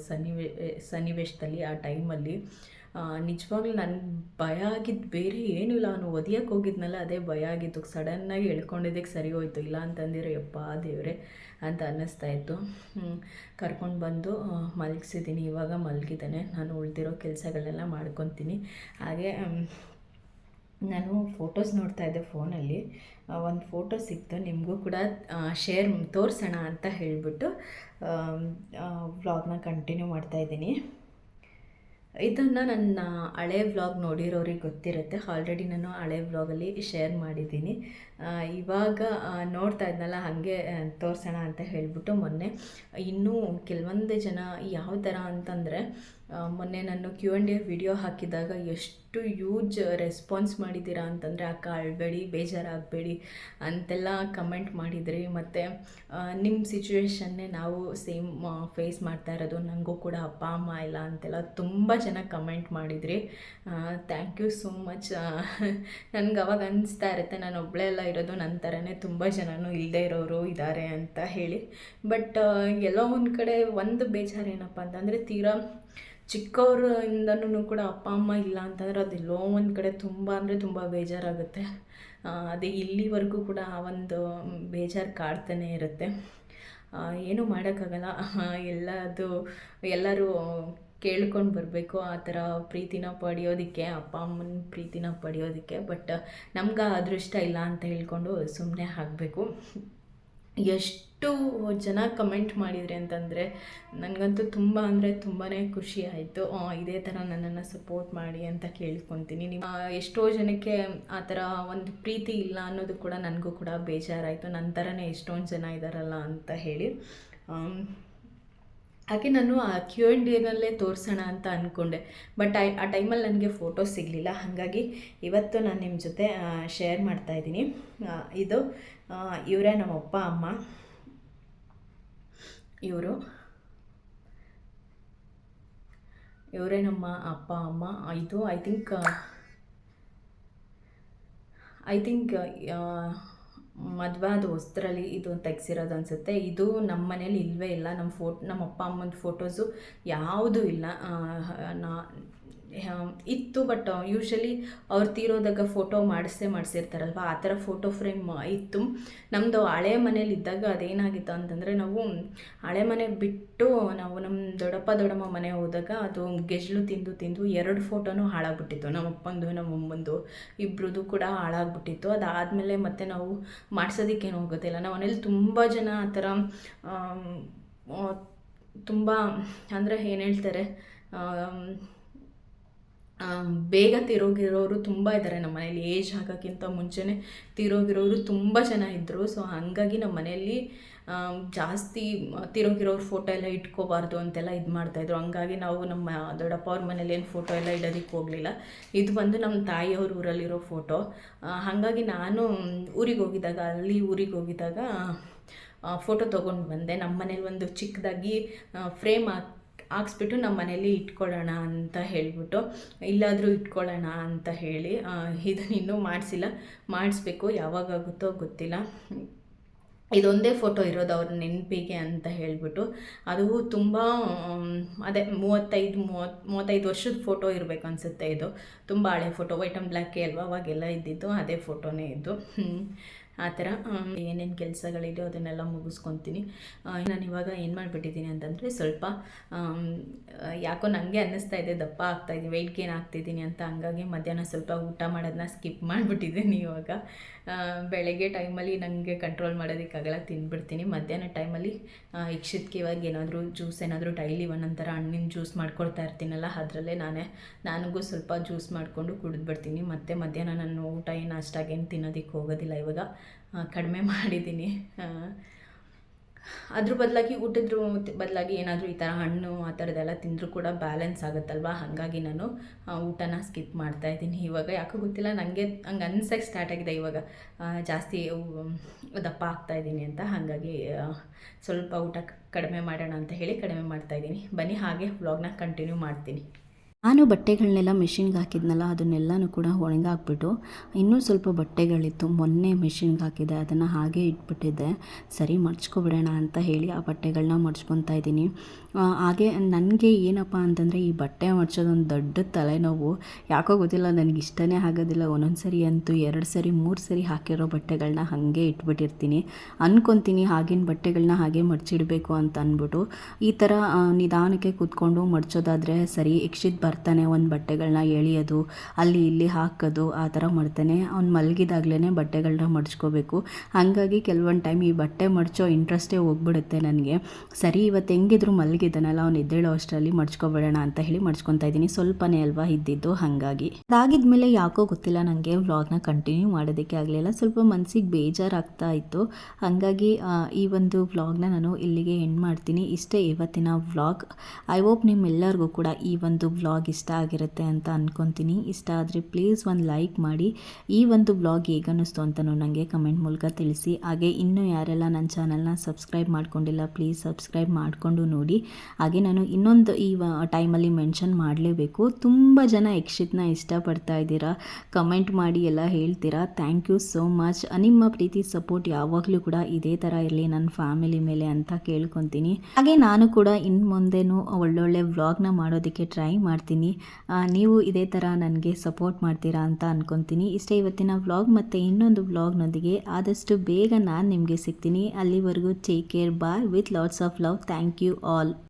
ಸನ್ನಿವೇ ಸನ್ನಿವೇಶದಲ್ಲಿ, ಆ ಟೈಮಲ್ಲಿ ನಿಜವಾಗ್ಲೂ ನನ್ನ ಭಯ ಆಗಿದ್ದು ಬೇರೆ ಏನೂ ಇಲ್ಲ. ನಾನು ಒದಿಯಕ್ಕೆ ಹೋಗಿದ್ನಲ್ಲ, ಅದೇ ಭಯ ಆಗಿತ್ತು. ಸಡನ್ನಾಗಿ ಎಳ್ಕೊಂಡಿದ್ದಕ್ಕೆ ಸರಿ ಹೋಯಿತು. ಇಲ್ಲ ಅಂತಂದಿರೋ ಯಪ್ಪ ದೇವ್ರೆ ಅಂತ ಅನ್ನಿಸ್ತಾ ಇತ್ತು. ಕರ್ಕೊಂಡು ಬಂದು ಮಲಗಿಸಿದ್ದೀನಿ. ಇವಾಗ ಮಲಗಿದ್ದಾನೆ. ನಾನು ಉಳಿದಿರೋ ಕೆಲಸಗಳೆಲ್ಲ ಮಾಡ್ಕೊತೀನಿ. ಹಾಗೆ ನಾನು ಫೋಟೋಸ್ ನೋಡ್ತಾ ಇದ್ದೆ ಫೋನಲ್ಲಿ ಒಂದು ಫೋಟೋ ಸಿಕ್ತು. ನಿಮಗೂ ಕೂಡ ಶೇರ್ ತೋರಿಸೋಣ ಅಂತ ಹೇಳಿಬಿಟ್ಟು ವ್ಲಾಗ್ನ ಕಂಟಿನ್ಯೂ ಮಾಡ್ತಾ ಇದ್ದೀನಿ. ಇದನ್ನು ನನ್ನ ಹಳೆ ವ್ಲಾಗ್ ನೋಡಿರೋರಿಗೆ ಗೊತ್ತಿರುತ್ತೆ. ಆಲ್ರೆಡಿ ನಾನು ಹಳೆ ವ್ಲಾಗಲ್ಲಿ ಶೇರ್ ಮಾಡಿದ್ದೀನಿ. ಇವಾಗ ನೋಡ್ತಾ ಇದ್ನಲ್ಲ, ಹಾಗೆ ತೋರಿಸೋಣ ಅಂತ ಹೇಳಿಬಿಟ್ಟು ಮೊನ್ನೆ, ಇನ್ನೂ ಕೆಲವೊಂದು ಜನ ಯಾವ ಥರ ಅಂತಂದರೆ ಮೊನ್ನೆ ನಾನು ಕ್ಯೂ ಆ್ಯಂಡ್ ಎ ವಿಡಿಯೋ ಹಾಕಿದಾಗ ಎಷ್ಟು ಯೂಜ್ ರೆಸ್ಪಾನ್ಸ್ ಮಾಡಿದ್ದೀರಾ ಅಂತಂದರೆ, ಅಕ್ಕ, ಅಳಬೇಡಿ, ಬೇಜಾರಾಗಬೇಡಿ ಅಂತೆಲ್ಲ ಕಮೆಂಟ್ ಮಾಡಿದ್ರಿ, ಮತ್ತು ನಿಮ್ಮ ಸಿಚುವೇಶನ್ನೇ ನಾವು ಸೇಮ್ ಫೇಸ್ ಮಾಡ್ತಾ ಇರೋದು ನನಗೂ ಕೂಡ ಅಪ್ಪ, ಅಮ್ಮ ಇಲ್ಲ ಅಂತೆಲ್ಲ ತುಂಬ ಜನ ಕಮೆಂಟ್ ಮಾಡಿದ್ರಿ ಥ್ಯಾಂಕ್ ಯು ಸೋ ಮಚ್ ನನಗೆ ಅವಾಗ ಅನಿಸ್ತಾ ಇರುತ್ತೆ, ನಾನು ಒಬ್ಬಳೇ ಎಲ್ಲ ಇರೋದು ನನ್ನ ಥರನೇ ತುಂಬ ಜನನೂ ಇಲ್ಲದೆ ಇರೋರು ಇದ್ದಾರೆ ಅಂತ ಹೇಳಿ. ಬಟ್ ಎಲ್ಲೋ ಒಂದು ಕಡೆ ಒಂದು ಬೇಜಾರು ಏನಪ್ಪ ಅಂತಂದರೆ, ತೀರಾ ಚಿಕ್ಕವರಿಂದನೂ ಕೂಡ ಅಪ್ಪ, ಅಮ್ಮ ಇಲ್ಲ ಅಂತಂದರೆ ಅದೆಲ್ಲೋ ಒಂದು ಕಡೆ ತುಂಬ ಅಂದರೆ ತುಂಬ ಬೇಜಾರಾಗುತ್ತೆ. ಅದೇ ಇಲ್ಲಿವರೆಗೂ ಕೂಡ ಆ ಒಂದು ಬೇಜಾರು ಕಾಡ್ತಾನೇ ಇರುತ್ತೆ. ಏನೂ ಮಾಡೋಕ್ಕಾಗಲ್ಲ. ಎಲ್ಲದು, ಎಲ್ಲರೂ ಕೇಳ್ಕೊಂಡು ಬರಬೇಕು ಆ ಥರ ಪ್ರೀತಿನ ಪಡೆಯೋದಕ್ಕೆ, ಅಪ್ಪ, ಅಮ್ಮನ ಪ್ರೀತಿನ ಪಡೆಯೋದಕ್ಕೆ. ಬಟ್ ನಮ್ಗೆ ಅದೃಷ್ಟ ಇಲ್ಲ ಅಂತ ಹೇಳ್ಕೊಂಡು ಸುಮ್ಮನೆ ಆಗಬೇಕು ಎಷ್ಟು ಜನ ಕಮೆಂಟ್ ಮಾಡಿದ್ರಿ ಅಂತಂದರೆ ನನಗಂತೂ ತುಂಬ ಅಂದರೆ ತುಂಬಾ ಖುಷಿ ಆಯಿತು. ಇದೇ ಥರ ನನ್ನನ್ನು ಸಪೋರ್ಟ್ ಮಾಡಿ ಅಂತ ಕೇಳ್ಕೊತೀನಿ. ನಿಮ್ಮ ಎಷ್ಟೋ ಜನಕ್ಕೆ ಆ ಥರ ಒಂದು ಪ್ರೀತಿ ಇಲ್ಲ ಅನ್ನೋದು ಕೂಡ ನನಗೂ ಕೂಡ ಬೇಜಾರಾಯಿತು. ನನ್ನ ಥರನೇ ಎಷ್ಟೊಂದು ಜನ ಇದ್ದಾರಲ್ಲ ಅಂತ ಹೇಳಿ. ಹಾಗೆ ನಾನು ಆ ಕ್ಯೂ ಆ್ಯಂಡ್ ಎನಲ್ಲೇ ತೋರಿಸೋಣ ಅಂತ ಅಂದ್ಕೊಂಡೆ ಬಟ್ ಆ ಟೈಮಲ್ಲಿ ನನಗೆ ಫೋಟೋ ಸಿಗಲಿಲ್ಲ. ಹಾಗಾಗಿ ಇವತ್ತು ನಾನು ನಿಮ್ಮ ಜೊತೆ ಶೇರ್ ಮಾಡ್ತಾಯಿದ್ದೀನಿ ಇದು ಇವರೇ ನಮ್ಮ ಅಪ್ಪ, ಅಮ್ಮ. ಇವರು? ಇವರೇ ನಮ್ಮ ಅಪ್ಪ, ಅಮ್ಮ? ಇದು ಐ ಥಿಂಕ್ ಐ ಥಿಂಕ್ ಮದುವೆ ಅದು ಹೊಸ್ತ್ರಲ್ಲಿ ಇದು ತೆಗ್ಸಿರೋದು ಅನಿಸುತ್ತೆ. ಇದು ನಮ್ಮ ಮನೇಲಿ ಇಲ್ಲವೇ ಇಲ್ಲ. ನಮ್ಮ ಫೋಟ್, ನಮ್ಮ ಅಪ್ಪ ಅಮ್ಮನ ಫೋಟೋಸು ಯಾವುದೂ ಇಲ್ಲ. ನಾ ಇತ್ತು ಬಟ್ ಯೂಶ್ವಲಿ ಅವ್ರು ತೀರೋದಾಗ ಫೋಟೋ ಮಾಡಿಸೇ ಮಾಡಿಸಿರ್ತಾರಲ್ವ? ಆ ಥರ ಫೋಟೋ ಫ್ರೇಮ್ ಇತ್ತು. ನಮ್ಮದು ಹಳೆ ಮನೇಲಿ ಇದ್ದಾಗ ಅದೇನಾಗಿತ್ತು ಅಂತಂದರೆ ನಾವು ಹಳೆ ಮನೆ ಬಿಟ್ಟು ನಾವು ನಮ್ಮ ದೊಡ್ಡಪ್ಪ, ದೊಡ್ಡಮ್ಮ ಮನೆ ಹೋದಾಗ ಅದು ಗೆಜ್ಲು ತಿಂದು ತಿಂದು ಎರಡು ಫೋಟೋನೂ ಹಾಳಾಗ್ಬಿಟ್ಟಿತ್ತು. ನಮ್ಮ ಅಪ್ಪಂದು, ನಮ್ಮ ಅಮ್ಮಂದು ಇಬ್ಬರದು ಕೂಡ ಹಾಳಾಗ್ಬಿಟ್ಟಿತ್ತು. ಅದಾದಮೇಲೆ ಮತ್ತೆ ನಾವು ಮಾಡ್ಸೋದಕ್ಕೇನು ಹೋಗೋದಿಲ್ಲ. ನಾವು ಮನೇಲಿ ತುಂಬ ಜನ ಆ ಥರ ತುಂಬ, ಅಂದರೆ ಏನು ಹೇಳ್ತಾರೆ ಬೇಗ ತಿರೋಗಿರೋರು ತುಂಬ ಇದ್ದಾರೆ ನಮ್ಮ ಮನೇಲಿ. ಏಜ್ ಆಗೋಕ್ಕಿಂತ ಮುಂಚೆನೇ ತಿರೋಗಿರೋರು ತುಂಬ ಜನ ಇದ್ದರು ಸೊ ಹಾಗಾಗಿ ನಮ್ಮ ಮನೆಯಲ್ಲಿ ಜಾಸ್ತಿ ತಿರೋಗಿರೋರು ಫೋಟೋ ಎಲ್ಲ ಇಟ್ಕೋಬಾರ್ದು ಅಂತೆಲ್ಲ ಇದು ಮಾಡ್ತಾಯಿದ್ರು ಹಂಗಾಗಿ ನಾವು ನಮ್ಮ ದೊಡ್ಡಪ್ಪ ಅವ್ರ ಮನೇಲಿ ಏನು ಫೋಟೋ ಎಲ್ಲ ಇಡೋದಕ್ಕೆ ಹೋಗಲಿಲ್ಲ. ಇದು ಬಂದು ನಮ್ಮ ತಾಯಿಯವ್ರ ಊರಲ್ಲಿರೋ ಫೋಟೋ ಹಾಗಾಗಿ ನಾನು ಊರಿಗೆ ಹೋಗಿದ್ದಾಗ, ಅಲ್ಲಿ ಊರಿಗೆ ಹೋಗಿದ್ದಾಗ ಫೋಟೋ ತೊಗೊಂಡು ಬಂದೆ. ನಮ್ಮ ಮನೇಲಿ ಒಂದು ಚಿಕ್ಕದಾಗಿ ಫ್ರೇಮ್ ಹಾಕಿ ಹಾಕ್ಸ್ಬಿಟ್ಟು ನಮ್ಮ ಮನೇಲಿ ಇಟ್ಕೊಳ್ಳೋಣ ಅಂತ ಹೇಳಿಬಿಟ್ಟು, ಇಲ್ಲಾದರೂ ಇಟ್ಕೊಳ್ಳೋಣ ಅಂತ ಹೇಳಿ ಇದನ್ನ ಇನ್ನೂ ಮಾಡಿಸಿಲ್ಲ. ಮಾಡಿಸ್ಬೇಕು, ಯಾವಾಗಾಗುತ್ತೋ ಗೊತ್ತಿಲ್ಲ. ಇದೊಂದೇ ಫೋಟೋ ಇರೋದು ಅವ್ರ ನೆನಪಿಗೆ ಅಂತ ಹೇಳಿಬಿಟ್ಟು, ಅದು ತುಂಬ ಅದೇ ಮೂವತ್ತೈದು, ಮೂವತ್ತು, ಮೂವತ್ತೈದು ವರ್ಷದ ಫೋಟೋ ಇರಬೇಕು ಅನಿಸುತ್ತೆ ಇದು. ತುಂಬ ಹಳೆ ಫೋಟೋ, ವೈಟ್ ಆ್ಯಂಡ್ ಬ್ಲ್ಯಾಕೇ ಅಲ್ವಾ? ಅವಾಗೆಲ್ಲ ಇದ್ದಿದ್ದು, ಅದೇ ಫೋಟೋನೇ ಇದು. ಹ್ಮ್. ಆ ಥರ ಏನೇನು ಕೆಲಸಗಳಿದೆಯೋ ಅದನ್ನೆಲ್ಲ ಮುಗಿಸ್ಕೊತೀನಿ. ನಾನು ಇವಾಗ ಏನು ಮಾಡಿಬಿಟ್ಟಿದ್ದೀನಿ ಅಂತಂದರೆ ಸ್ವಲ್ಪ ಯಾಕೋ ನನಗೆ ಅನ್ನಿಸ್ತಾ ಇದೆ, ದಪ್ಪ ಆಗ್ತಾಯಿದ್ದೀನಿ ವೆಯ್ಟ್ ಗೇನ್ ಆಗ್ತಿದ್ದೀನಿ ಅಂತ, ಹಂಗಾಗಿ ಮಧ್ಯಾಹ್ನ ಸ್ವಲ್ಪ ಊಟ ಮಾಡೋದನ್ನ ಸ್ಕಿಪ್ ಮಾಡಿಬಿಟ್ಟಿದ್ದೀನಿ ಇವಾಗ. ಬೆಳಗ್ಗೆ ಟೈಮಲ್ಲಿ ನನಗೆ ಕಂಟ್ರೋಲ್ ಮಾಡೋದಕ್ಕಾಗಲ್ಲ ತಿಂದ್ಬಿಡ್ತೀನಿ ಮಧ್ಯಾಹ್ನ ಟೈಮಲ್ಲಿ ಇಕ್ಷಿತ್ಕೆ ಇವಾಗ ಏನಾದರೂ ಜ್ಯೂಸ್ ಏನಾದರೂ ಡೈಲಿ ಒಂದೊಂಥರ ಹಣ್ಣಿನ ಜ್ಯೂಸ್ ಮಾಡ್ಕೊಳ್ತಾ ಇರ್ತೀನಲ್ಲ, ಅದರಲ್ಲೇ ನಾನೇ, ನನಗೂ ಸ್ವಲ್ಪ ಜ್ಯೂಸ್ ಮಾಡಿಕೊಂಡು ಕುಡಿದ್ಬಿಡ್ತೀನಿ. ಮತ್ತು ಮಧ್ಯಾಹ್ನ ನಾನು ಊಟ ಏನು ಅಷ್ಟಾಗೇನು ತಿನ್ನೋದಕ್ಕೆ ಹೋಗೋದಿಲ್ಲ ಇವಾಗ. ಕಡಿಮೆ ಮಾಡಿದ್ದೀನಿ. ಅದ್ರ ಬದಲಾಗಿ ಊಟದ್ರ ಬದಲಾಗಿ ಏನಾದರೂ ಈ ಥರ ಹಣ್ಣು ಆ ಥರದ್ದೆಲ್ಲ ತಿಂದರೂ ಕೂಡ ಬ್ಯಾಲೆನ್ಸ್ ಆಗುತ್ತಲ್ವ? ಹಾಗಾಗಿ ನಾನು ಊಟನ ಸ್ಕಿಪ್ ಮಾಡ್ತಾ ಇದ್ದೀನಿ. ಇವಾಗ ಯಾಕೋ ಗೊತ್ತಿಲ್ಲ ನನಗೆ ಹಂಗೆ ಅನ್ಸಕ್ಕೆ ಸ್ಟಾರ್ಟ್ ಆಗಿದೆ ಇವಾಗ. ಜಾಸ್ತಿ ದಪ್ಪ ಆಗ್ತಾ ಇದ್ದೀನಿ ಅಂತ. ಹಾಗಾಗಿ ಸ್ವಲ್ಪ ಊಟ ಕಡಿಮೆ ಮಾಡೋಣ ಅಂತ ಹೇಳಿ ಕಡಿಮೆ ಮಾಡ್ತಾ ಇದ್ದೀನಿ. ಬನ್ನಿ, ಹಾಗೆ ವ್ಲಾಗ್ನ ಕಂಟಿನ್ಯೂ ಮಾಡ್ತೀನಿ. ನಾನು ಬಟ್ಟೆಗಳನ್ನೆಲ್ಲ ಮಿಷಿನ್ಗೆ ಹಾಕಿದ್ನಲ್ಲ, ಅದನ್ನೆಲ್ಲನೂ ಕೂಡ ಒಣಗಾಕ್ಬಿಟ್ಟು, ಇನ್ನೂ ಸ್ವಲ್ಪ ಬಟ್ಟೆಗಳಿತ್ತು, ಮೊನ್ನೆ ಮಿಷಿನ್ಗೆ ಹಾಕಿದ್ದೆ, ಅದನ್ನು ಹಾಗೆ ಇಟ್ಬಿಟ್ಟಿದ್ದೆ. ಸರಿ ಮಡ್ಚ್ಕೊಬಿಡೋಣ ಅಂತ ಹೇಳಿ ಆ ಬಟ್ಟೆಗಳನ್ನ ಮಡ್ಚ್ಕೊತಾ ಇದ್ದೀನಿ. ಹಾಗೆ ನನಗೆ ಏನಪ್ಪ ಅಂತಂದರೆ ಈ ಬಟ್ಟೆ ಮಡ್ಚೋದೊಂದು ದೊಡ್ಡ ತಲೆನೋವು. ಯಾಕೋ ಗೊತ್ತಿಲ್ಲ, ನನಗೆ ಇಷ್ಟನೇ ಆಗೋದಿಲ್ಲ. ಒಂದೊಂದು ಸರಿ ಅಂತೂ ಎರಡು ಸರಿ, ಮೂರು ಸರಿ ಹಾಕಿರೋ ಬಟ್ಟೆಗಳನ್ನ ಹಾಗೆ ಇಟ್ಬಿಟ್ಟಿರ್ತೀನಿ. ಅಂದ್ಕೊತೀನಿ ಆಗಿನ ಬಟ್ಟೆಗಳನ್ನ ಹಾಗೆ ಮಡ್ಚಿಡಬೇಕು ಅಂತ ಅಂದ್ಬಿಟ್ಟು ಈ ಥರ ನಿಧಾನಕ್ಕೆ ಕೂತ್ಕೊಂಡು ಮಡ್ಚೋದಾದರೆ ಸರಿ, ಇಕ್ಷಿತ್ ಬರ್ತಾನೆ ಒಂದು ಬಟ್ಟೆಗಳನ್ನ ಎಳಿಯೋದು, ಅಲ್ಲಿ ಇಲ್ಲಿ ಹಾಕೋದು, ಆ ಥರ ಮಾಡ್ತಾನೆ. ಅವ್ನು ಮಲಗಿದಾಗ್ಲೇ ಬಟ್ಟೆಗಳನ್ನ ಮಡ್ಚ್ಕೋಬೇಕು ಹಾಗಾಗಿ ಕೆಲವೊಂದು ಟೈಮ್ ಈ ಬಟ್ಟೆ ಮಡ್ಚೋ ಇಂಟ್ರೆಸ್ಟೇ ಹೋಗ್ಬಿಡುತ್ತೆ ನನಗೆ. ಸರಿ ಇವತ್ತು ಹೆಂಗಿದ್ರು ಮಲಗಿದ್ದಾನಲ್ಲ ಅವ್ನು ಎದ್ದೇಳೋ ಅಷ್ಟರಲ್ಲಿ ಮಡ್ಚ್ಕೊಬೇಡೋಣ ಅಂತ ಹೇಳಿ ಮಡ್ಚ್ಕೊತಾ ಇದ್ದೀನಿ. ಸ್ವಲ್ಪನೇ ಅಲ್ವಾ ಇದ್ದಿದ್ದು, ಹಾಗಾಗಿ. ಅದಾಗಿದ್ಮೇಲೆ ಯಾಕೋ ಗೊತ್ತಿಲ್ಲ ನನಗೆ ವ್ಲಾಗ್ನ ಕಂಟಿನ್ಯೂ ಮಾಡೋದಕ್ಕೆ ಆಗಲಿಲ್ಲ. ಸ್ವಲ್ಪ ಮನಸ್ಸಿಗೆ ಬೇಜಾರಾಗ್ತಾ ಇತ್ತು. ಹಾಗಾಗಿ ಈ ಒಂದು ವ್ಲಾಗ್ನ ನಾನು ಇಲ್ಲಿಗೆ ಎಂಡ್ ಮಾಡ್ತೀನಿ. ಇಷ್ಟೇ ಇವತ್ತಿನ ವ್ಲಾಗ್. ಐ ಹೋಪ್ ನಿಮ್ಮೆಲ್ಲರಿಗೂ ಕೂಡ ಈ ಒಂದು ವ್ಲಾಗ್ ಇಷ್ಟ ಆಗಿರುತ್ತೆ ಅಂತ ಅಂದ್ಕೊತೀನಿ ಇಷ್ಟ ಆದರೆ ಪ್ಲೀಸ್ ಒಂದು ಲೈಕ್ ಮಾಡಿ. ಈ ಒಂದು ವ್ಲಾಗ್ ಹೇಗನ್ನಿಸ್ತು ಅಂತಲೂ ನನಗೆ ಕಮೆಂಟ್ ಮೂಲಕ ತಿಳಿಸಿ. ಹಾಗೆ ಇನ್ನೂ ಯಾರೆಲ್ಲ ನನ್ನ ಚಾನಲ್ನ ಸಬ್ಸ್ಕ್ರೈಬ್ ಮಾಡ್ಕೊಂಡಿಲ್ಲ, ಪ್ಲೀಸ್ ಸಬ್ಸ್ಕ್ರೈಬ್ ಮಾಡಿಕೊಂಡು ನೋಡಿ. ಹಾಗೆ ನಾನು ಇನ್ನೊಂದು ಈ ಟೈಮಲ್ಲಿ ಮೆನ್ಷನ್ ಮಾಡಲೇಬೇಕು. ತುಂಬ ಜನ ಯಕ್ಷಿತ್ನ ಇಷ್ಟಪಡ್ತಾ ಇದ್ದೀರಾ? ಕಮೆಂಟ್ ಮಾಡಿ ಎಲ್ಲ ಹೇಳ್ತೀರಾ? ಥ್ಯಾಂಕ್ ಯು ಸೋ ಮಚ್ ನಿಮ್ಮ ಪ್ರೀತಿ ಸಪೋರ್ಟ್ ಯಾವಾಗಲೂ ಕೂಡ ಇದೇ ಥರ ಇರಲಿ. ನನ್ನ ಫ್ಯಾಮಿಲಿ ಮೇಲೆ ಅಂತ ಕೇಳ್ಕೊತೀನಿ. ಹಾಗೆ ನಾನು ಕೂಡ ಇನ್ನು ಮುಂದೆನೂ ಒಳ್ಳೊಳ್ಳೆ ವ್ಲಾಗ್ನ ಮಾಡೋದಕ್ಕೆ ಟ್ರೈ ಮಾಡ್ತೀನಿ. ನೀವು ಇದೇ ಥರ ನನಗೆ ಸಪೋರ್ಟ್ ಮಾಡ್ತೀರಾ ಅಂತ ಅಂದ್ಕೊತೀನಿ ಇಷ್ಟೇ ಇವತ್ತಿನ ವ್ಲಾಗ್ ಮತ್ತು ಇನ್ನೊಂದು ವ್ಲಾಗ್ನೊಂದಿಗೆ ಆದಷ್ಟು ಬೇಗ ನಾನು ನಿಮಗೆ ಸಿಗ್ತೀನಿ. ಅಲ್ಲಿವರೆಗೂ take care bye with lots of love thank you all